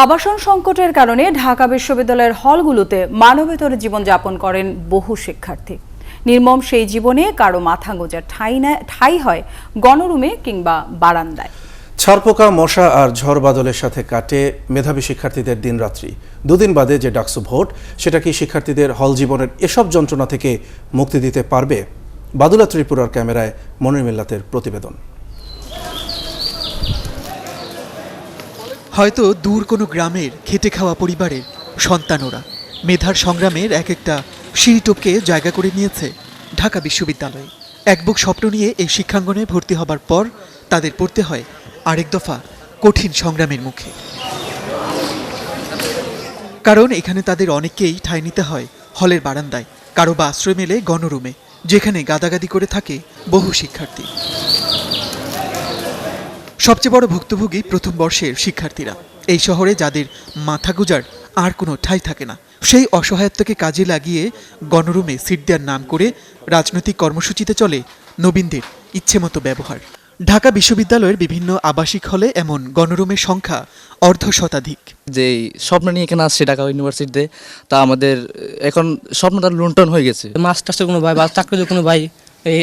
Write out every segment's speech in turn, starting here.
আবাসন সংকটের কারণে ঢাকা বিশ্ববিদ্যালয়ের হলগুলোতে মানবেতর জীবনযাপন করেন বহু শিক্ষার্থী। নির্মম সেই জীবনে কারও মাথা গোজার ঠাই না ঠাই হয় গণরুমে কিংবা বারান্দায়। ছারপোকা মশা আর ঝড় বাদলের সাথে কাটে মেধাবী শিক্ষার্থীদের দিনরাত্রি। দুদিন বাদে যে ডাকসু ভোট, সেটা কি শিক্ষার্থীদের হল জীবনের এসব যন্ত্রণা থেকে মুক্তি দিতে পারবে? বাদুলা ত্রিপুরার ক্যামেরায় মনির মিল্লাতের প্রতিবেদন। হয়তো দূর কোনো গ্রামের খেটে খাওয়া পরিবারের সন্তানরা মেধার সংগ্রামের এক একটা সিঁড়ি টপকে জায়গা করে নিয়েছে ঢাকা বিশ্ববিদ্যালয়ে। এক বুক স্বপ্ন নিয়ে এই শিক্ষাঙ্গনে ভর্তি হবার পর তাদের পড়তে হয় আরেক দফা কঠিন সংগ্রামের মুখে। কারণ এখানে তাদের অনেককেই ঠাঁই নিতে হয় হলের বারান্দায়, কারও বা আশ্রয় মেলে গণরুমে, যেখানে গাদাগাদি করে থাকে বহু শিক্ষার্থী। সবচেয়ে বড় ভুক্তভোগী প্রথম বর্ষের শিক্ষার্থীরা। এই শহরে যাদের মাথা গুজার আর কোনো ঠাঁই থাকে না সেই অসহায়ত্বকে কাজে লাগিয়ে গণরুমে সিট দেওয়ার নাম করে রাজনৈতিক কর্মসূচিতে চলে নবীনদের ইচ্ছেমতো ব্যবহার। ঢাকা বিশ্ববিদ্যালয়ের বিভিন্ন আবাসিক হলে এমন গণরুমের সংখ্যা অর্ধ শতাধিক যে স্বপ্ন নিয়ে এখানে আসছে ঢাকা ইউনিভার্সিটিতে তা আমাদের এখন স্বপ্নটা লুণ্ঠন হয়ে গেছে। মাস্টার্সের কোনো ভাই বা চাকরির কোনো ভাই এই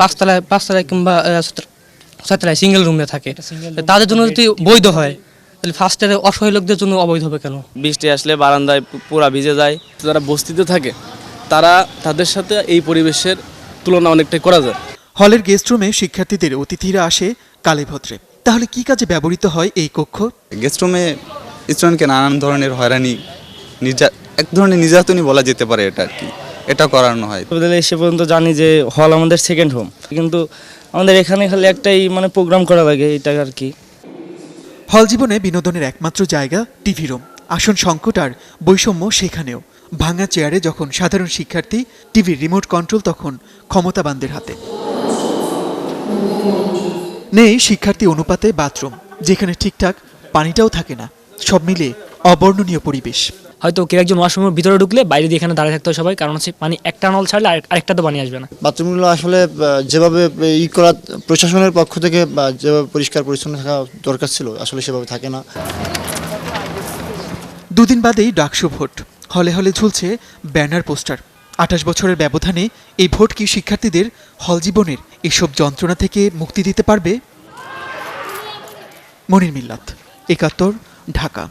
পাঁচতলায় পাঁচতলায় কিংবা আহ, সিঙ্গেল রুমে থাকে। তাদের জন্য যদি বৈধ হয় তাহলে ফার্স্ট ইয়ারে অসহায় লোকদের জন্য অবৈধ হবে কেন? বৃষ্টি আসলে বারান্দায় পুরা ভিজে যায়। যারা বস্তিতে থাকে তারা তাদের সাথে এই পরিবেশের তুলনা অনেকটাই করা যায়। হলের গেস্ট রুমে শিক্ষার্থীদের অতিথিরা আসে কালেভদ্রে। তাহলে কি কাজে ব্যবহৃত হয় এই কক্ষ? গেস্ট রুমে স্টুডেন্টকে নানান ধরনের হয়রানি নির্যা এক ধরনের নির্যাতনই বলা যেতে পারে এটা আর কি। এটা করানো হয়। বিশ্ববিদ্যালয়ে এসে পর্যন্ত জানি যে হল আমাদের সেকেন্ড হোম কিন্তু আমাদের এখানে খালি একটাই মানে প্রোগ্রাম করা লাগে এটা আর কি। হল জীবনে বিনোদনের একমাত্র জায়গা টিভি রুম আসন সংকট আর বৈষম্য সেখানেও। ভাঙা চেয়ারে যখন সাধারণ শিক্ষার্থী টিভির রিমোট কন্ট্রোল তখন ক্ষমতাবানদের হাতে। নেই শিক্ষার্থী অনুপাতে বাথরুম যেখানে ঠিকঠাক পানিটাও থাকে না। সব মিলে অবর্ণনীয় পরিবেশ। হয়তো কেউ একজন ওয়াশরুমের ভিতরে ঢুকলে বাইরে দিয়ে এখানে দাঁড়িয়ে থাকতে হয় সবাই। কারণ হচ্ছে পানি একটা নল ছাড়লে আরেকটা তো পানি আসবে না। বাথরুমগুলো আসলে যেভাবে ই করা প্রশাসনের পক্ষ থেকে যেভাবে পরিষ্কার পরিচ্ছন্ন থাকা দরকার ছিল আসলে সেভাবে থাকে না। দুদিন বাদেই ডাকসু ভোট। হলে হলে ঝুলছে ব্যানার পোস্টার। আঠাশ বছরের ব্যবধানে এই ভোট কি শিক্ষার্থীদের হল জীবনের এসব যন্ত্রণা থেকে মুক্তি দিতে পারবে? মনির মিল্লাত একাত্তর ঢাকা।